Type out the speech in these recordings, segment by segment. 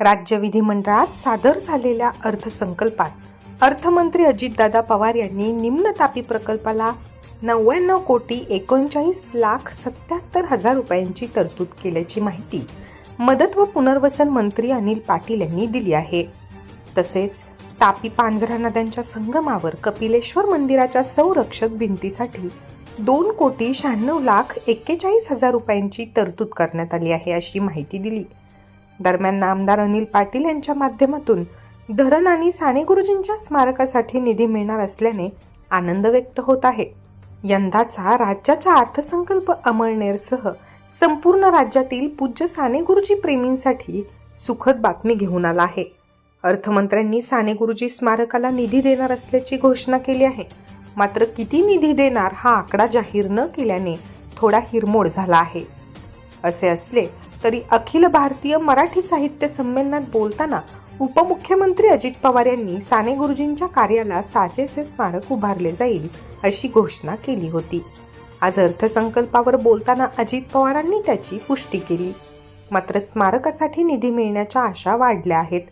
राज्य विधिमंडळात सादर झालेल्या अर्थसंकल्पात अर्थमंत्री अजितदादा पवार यांनी निम्न तापी प्रकल्पाला नव्याण्णव कोटी एकोणचाळीस लाख सत्याहत्तर हजार रुपयांची तरतूद केल्याची माहिती मदत व पुनर्वसन मंत्री अनिल पाटील यांनी दिली आहे. तसेच तापी पांझरा नद्यांच्या संगमावर कपिलेश्वर मंदिराच्या संरक्षक भिंतीसाठी दोन कोटी शहाण्णव लाख एक्केचाळीस हजार रुपयांची तरतूद करण्यात आली आहे अशी माहिती दिली. दरम्यान आमदार अनिल पाटील यांच्या माध्यमातून धरण आणि साने गुरुजींच्या स्मारकासाठी निधी मिळणार असल्याने आनंद व्यक्त होत आहे. यंदाचा राज्याचा अर्थसंकल्प अमळनेरसह संपूर्ण राज्यातील पूज्य साने गुरुजी प्रेमींसाठी सुखद बातमी घेऊन आला आहे. अर्थमंत्र्यांनी साने गुरुजी स्मारकाला निधी देणार असल्याची घोषणा केली आहे. मात्र किती निधी देणार हा आकडा जाहीर न केल्याने थोडा हिरमोड झाला आहे. असे असले तरी अखिल भारतीय मराठी साहित्य संमेलनात बोलताना उपमुख्यमंत्री अजित पवार यांनी साने गुरुजींच्या कार्याला साजेसे स्मारक उभारले जाईल अशी घोषणा केली होती. आज अर्थसंकल्पावर बोलताना अजित पवारांनी त्याची पुष्टी केली. मात्र स्मारकासाठी निधी मिळण्याच्या आशा वाढल्या आहेत.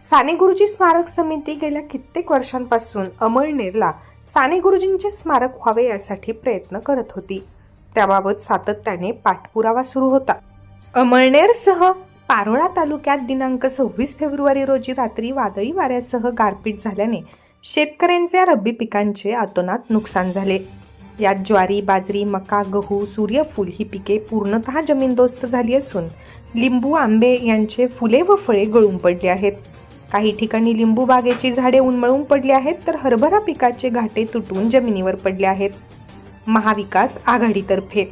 साने गुरुजी स्मारक समिती गेल्या कित्येक वर्षांपासून अमळनेरला साने गुरुजींचे स्मारक व्हावे यासाठी प्रयत्न करत होती. त्याबाबत सातत्याने पाठपुरावा सुरू होता. अमळनेरसह पारोळा तालुक्यात दिनांक सव्वीस फेब्रुवारी रोजी रात्री वादळी वाऱ्यासह गारपीट झाल्याने शेतकऱ्यांच्या रब्बी पिकांचे आतोनात नुकसान झाले. यात ज्वारी बाजरी मका गहू सूर्यफूल ही पिके पूर्णतः जमीनदोस्त झाली असून लिंबू आंबे यांचे फुले व फळे गळून पडली आहेत. काही ठिकाणी लिंबू बागेची झाडे उन्मळून पडली आहेत तर हरभरा पिकाचे घाटे तुटून जमिनीवर पडले आहेत. महाविकास आघाडीतर्फे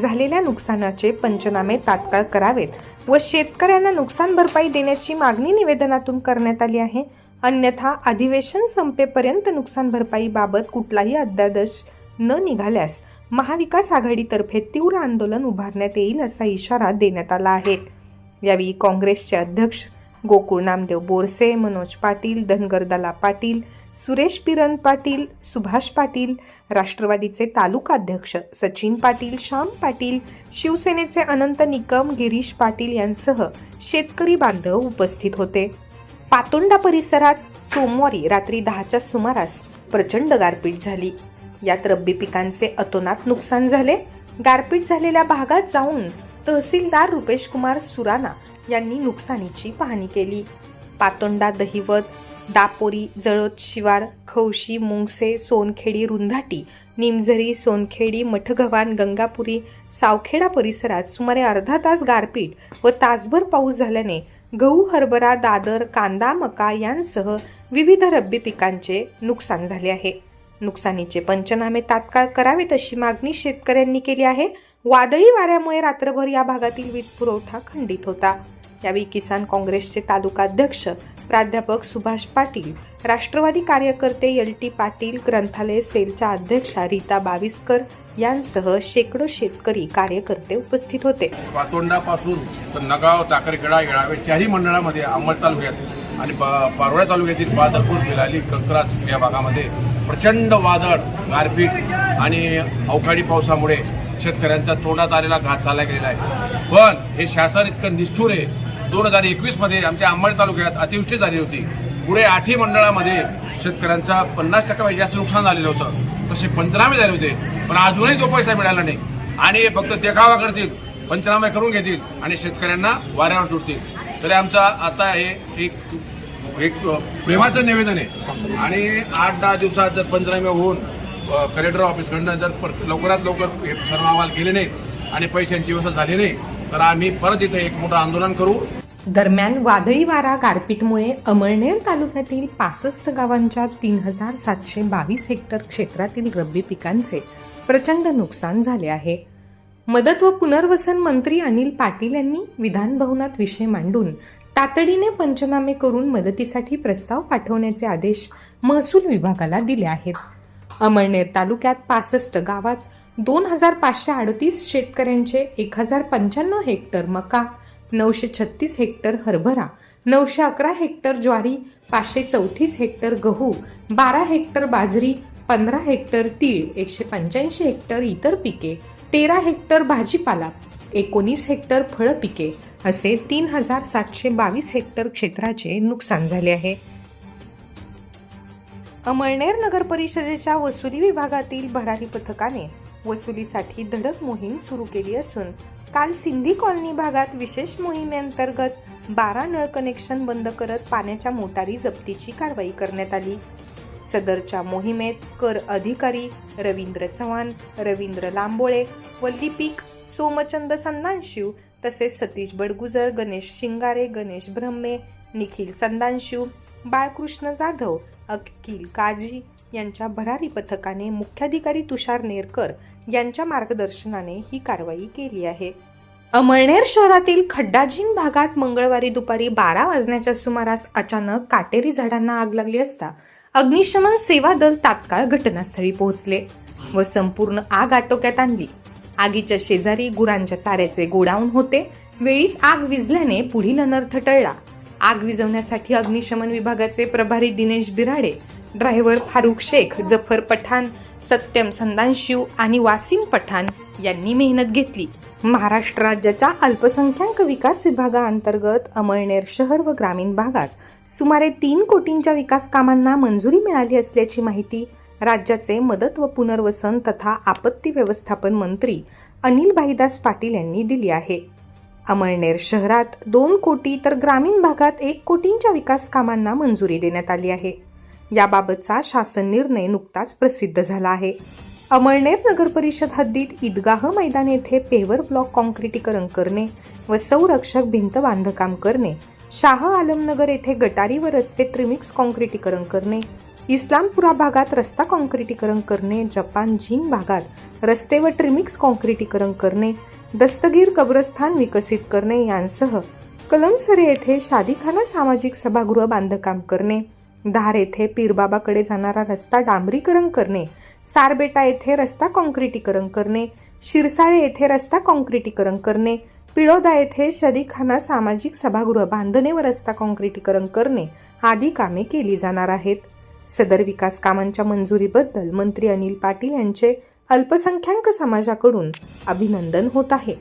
झालेल्या नुकसानाचे पंचनामे तात्काळ करावेत व शेतकऱ्यांना नुकसान भरपाई देण्याची मागणी निवेदनातून करण्यात आली आहे. अन्यथा अधिवेशन संपेपर्यंत नुकसान भरपाईबाबत कुठलाही अध्यादेश न निघाल्यास महाविकास आघाडीतर्फे तीव्र आंदोलन उभारण्यात येईल असा इशारा देण्यात आला आहे. यावेळी काँग्रेसचे अध्यक्ष गोकुळ नामदेव बोरसे मनोज पाटील धनगर दला पाटील सुरेश पिरन पाटील सुभाष पाटील राष्ट्रवादीचे तालुकाध्यक्ष सचिन पाटील श्याम पाटील शिवसेनेचे अनंत निकम गिरीश पाटील यांसह शेतकरी बांधव उपस्थित होते. पातोंडा परिसरात सोमवारी रात्री दहाच्या सुमारास प्रचंड गारपीट झाली. यात रब्बी पिकांचे अतोनात नुकसान झाले. गारपीट झालेल्या भागात जाऊन तहसीलदार रुपेश कुमार सुराना यांनी नुकसानीची पाहणी केली. पातोंडा दहिवत दापोरी जळोत शिवार खवशी मुंगसे सोनखेडी रुंधाटी निमझरी सोनखेडी मठगव्हाण गंगापुरी सावखेडा परिसरात सुमारे अर्धा तास गारपीट व तासभर पाऊस झाल्याने गहू हरभरा दादर कांदा मका यांसह विविध रब्बी पिकांचे नुकसान झाले आहे. नुकसानीचे पंचनामे तात्काळ करावेत अशी मागणी शेतकऱ्यांनी केली आहे. वादळी वाऱ्यामुळे रात्रभर या भागातील वीज पुरवठा खंडित होता. यावेळी किसान काँग्रेसचे तालुका अध्यक्ष प्राध्यापक सुभाष पाटील राष्ट्रवादी कार्यकर्ते एल टी पाटील ग्रंथालय सेलच्या अध्यक्षा रीता बाविस्कर यांसह शेकडो शेतकरी कार्यकर्ते उपस्थित होते. पातोंडापासून तर नगाव टाकरखेडा येळावे चारही मंडळामध्ये अंबड तालुक्यात आणि पारोळ्या तालुक्यातील बादरपूर बिलाली कंकरात या भागामध्ये प्रचंड वादळ गारपीट आणि अवकाळी पावसामुळे शेतकऱ्यांचा तोंडात आलेला घात चालला गेलेला आहे. पण हे शासन इतकं निष्ठूर आहे दोन हजार एकवीसमध्ये आमच्या अंबड तालुक्यात अतिवृष्टी झाली होती. पुढे आठही मंडळामध्ये शेतकऱ्यांचा पन्नास टक्का जास्त नुकसान झालेलं होतं. तसे पंचनामे झाले होते. पण अजूनही तो पैसा मिळाला नाही. आणि हे फक्त देखावा करतील पंचनामे करून घेतील आणि शेतकऱ्यांना वाऱ्यावर सुटतील तरी आमचा आता हे एक एक प्रेमाचं निवेदन आहे. आणि आठ दहा दिवसात जर पंचनामे होऊन कलेक्टर ऑफिसकडनं जर लवकरात लवकर हे सर्व अहवाल केले नाहीत आणि पैशांची व्यवस्था झाली नाही तर आम्ही परत इथे एक मोठं आंदोलन करू. दरम्यान वादळी वारा गारपीटमुळे अमळनेर तालुक्यातील पासष्ट गावांच्या तीन हजार सातशे बावीस हेक्टर क्षेत्रातील रब्बी पिकांचे प्रचंड नुकसान झाले आहे. मदत व पुनर्वसन मंत्री अनिल पाटील यांनी विधानभवनात विषय मांडून तातडीने पंचनामे करून मदतीसाठी प्रस्ताव पाठवण्याचे आदेश महसूल विभागाला दिले आहेत. अमळनेर तालुक्यात पासष्ट गावात दोन हजार पाचशे अडतीस शेतकऱ्यांचे एक हजार पंच्याण्णव हेक्टर मका नऊशे छत्तीस हेक्टर हरभरा नऊशे अकरा हेक्टर ज्वारी पाचशे चौतीस हेक्टर गहू बारा हेक्टर बाजरी पंधरा हेक्टर तीळ एकशे पंच्याऐंशी हेक्टर इतर पिके तेरा हेक्टर भाजीपाला एकोणीस हेक्टर फळपिके असे तीन हजार सातशे बावीस हेक्टर क्षेत्राचे नुकसान झाले आहे. अमळनेर नगर परिषदेच्या वसुली विभागातील भरारी पथकाने वसुलीसाठी धडक मोहीम सुरू केली असून काल सिंधी कॉलनी भागात विशेष मोहिमेअंतर्गत बारा नळ कनेक्शन बंद करत पाण्याच्या मोटारी जप्तीची कारवाई करण्यात आली. सदरच्या मोहिमेत कर अधिकारी रवींद्र चव्हाण रवींद्र लांबोळे वल्लीपीक सोमचंद संदानशिव तसेच सतीश बडगुजर गणेश शिंगारे गणेश ब्रह्मे निखिल संदानशिव बाळकृष्ण जाधव अखिल काजी यांच्या भरारी पथकाने मुख्याधिकारी तुषार नेरकर यांच्या मार्गदर्शनाने ही कारवाई केली आहे. अमळनेर शहरातील खड्डाजीन भागात मंगळवारी दुपारी बारा वाजण्याच्या सुमारास अचानक काटेरी झाडांना आग लागली असता अग्निशमन सेवा दल तात्काळ घटनास्थळी पोहोचले व संपूर्ण आग आटोक्यात आणली. आगीच्या शेजारी गुरांच्या चाऱ्याचे गोडाऊन होते. वेळीच आग विझल्याने पुढील अनर्थ टळला. आग विझवण्यासाठी अग्निशमन विभागाचे प्रभारी दिनेश बिराडे ड्रायव्हर फारुख शेख जफर पठाण सत्यम संदानशिव आणि वासिम पठाण यांनी मेहनत घेतली. महाराष्ट्र राज्याच्या अल्पसंख्याक विकास विभागाअंतर्गत अमळनेर शहर व ग्रामीण भागात सुमारे तीन कोटींच्या विकास कामांना मंजुरी मिळाली असल्याची माहिती राज्याचे मदत व पुनर्वसन तथा आपत्ती व्यवस्थापन मंत्री अनिल भाईदास पाटील यांनी दिली आहे. अमळनेर शहरात दोन कोटी तर ग्रामीण भागात एक कोटींच्या विकास कामांना मंजुरी देण्यात आली आहे. याबाबतचा शासन निर्णय नुकताच प्रसिद्ध झाला आहे. अमळनेर नगर परिषद हद्दीत ईदगाह मैदान येथे पेवर ब्लॉक कॉन्क्रिटीकरण करणे व संरक्षक भिंत बांधकाम करणे शाह आलमनगर येथे गटारी व रस्ते ट्रिमिक्स कॉन्क्रिटीकरण करणे इस्लामपुरा भागात रस्ता कॉन्क्रिटीकरण करणे जपान जिंग भागात रस्ते व ट्रिमिक्स कॉन्क्रिटीकरण करणे दस्तगीर कब्रस्थान विकसित करणे यांसह कलमसरे येथे शादीखाना सामाजिक सभागृह बांधकाम करणे धार येथे पीरबाबाकडे जाणारा रस्ता डांबरीकरण करणे सारबेटा येथे रस्ता कॉन्क्रिटीकरण करणे शिरसाळे येथे रस्ता कॉन्क्रिटीकरण करणे पिळोदा येथे शदीखाना सामाजिक सभागृह बांधणे व रस्ता कॉन्क्रिटीकरण करणे आदी कामे केली जाणार आहेत. सदर विकास कामांच्या मंजुरीबद्दल मंत्री अनिल पाटील यांचे अल्पसंख्याक समाजाकडून अभिनंदन होत आहे.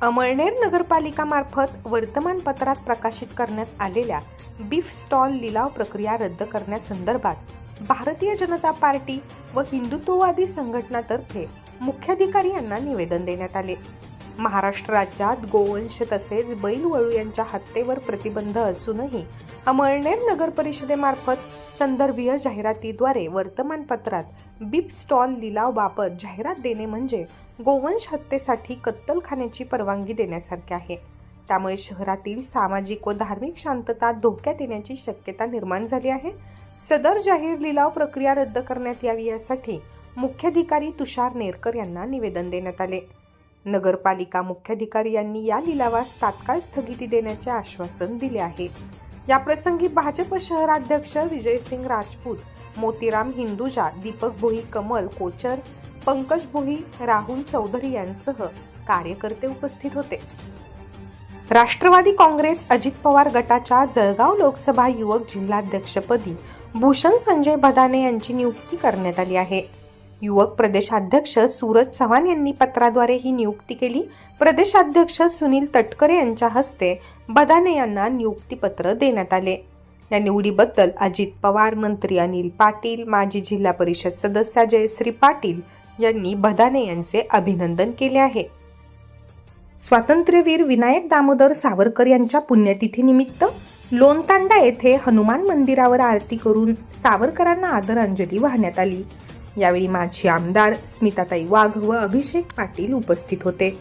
अमळनेर नगरपालिकामार्फत वर्तमानपत्रात प्रकाशित करण्यात आलेल्या बीफ स्टॉल लिलाव प्रक्रिया रद्द करण्यासंदर्भात भारतीय जनता पार्टी व हिंदुत्ववादी संघटनातर्फे मुख्याधिकारी यांना निवेदन देण्यात आले. महाराष्ट्र राज्यात गोवंश तसेच बैलवळू यांच्या हत्येवर प्रतिबंध असूनही अमळनेर नगर परिषदेमार्फत संदर्भीय जाहिरातीद्वारे वर्तमानपत्रात बीप स्टॉल लिलावबाबत जाहिरात देणे म्हणजे गोवंश हत्येसाठी कत्तलखान्याची परवानगी देण्यासारखे आहे. त्यामुळे शहरातील सामाजिक व धार्मिक शांतता धोक्यात येण्याची शक्यता निर्माण झाली आहे. सदर जाहीर लिलाव प्रक्रिया रद्द करण्यात यावी यासाठी मुख्याधिकारी तुषार नेरकर यांना निवेदन देण्यात आले. नगरपालिका मुख्याधिकारी यांनी या लिलावास तात्काळ स्थगिती देण्याचे आश्वासन दिले आहे. याप्रसंगी भाजप शहराध्यक्ष विजयसिंग राजपूत मोतीराम हिंदुजा दीपक भोई कमल कोचर पंकज भोई राहुल चौधरी यांसह कार्यकर्ते उपस्थित होते. राष्ट्रवादी काँग्रेस अजित पवार गटाच्या जळगाव लोकसभा युवक जिल्हाध्यक्षपदी भूषण संजय बदाने यांची नियुक्ती करण्यात आली आहे. युवक प्रदेशाध्यक्ष सूरज चव्हाण यांनी पत्राद्वारे ही नियुक्ती केली. प्रदेशाध्यक्ष सुनील तटकरे यांच्या हस्ते बदाने यांना नियुक्तीपत्र देण्यात आले. या निवडीबद्दल अजित पवार मंत्री अनिल पाटील माजी जिल्हा परिषद सदस्य जयश्री पाटील यांनी बदाने यांचे अभिनंदन केले आहे. स्वातंत्र्यवीर विनायक दामोदर सावरकर यांच्या पुण्यतिथीनिमित्त लोणतांडा येथे हनुमान मंदिरावर आरती करून सावरकरांना आदरांजली वाहण्यात आली. यावेळी माजी आमदार स्मिताताई वाघ व अभिषेक पाटील उपस्थित होते.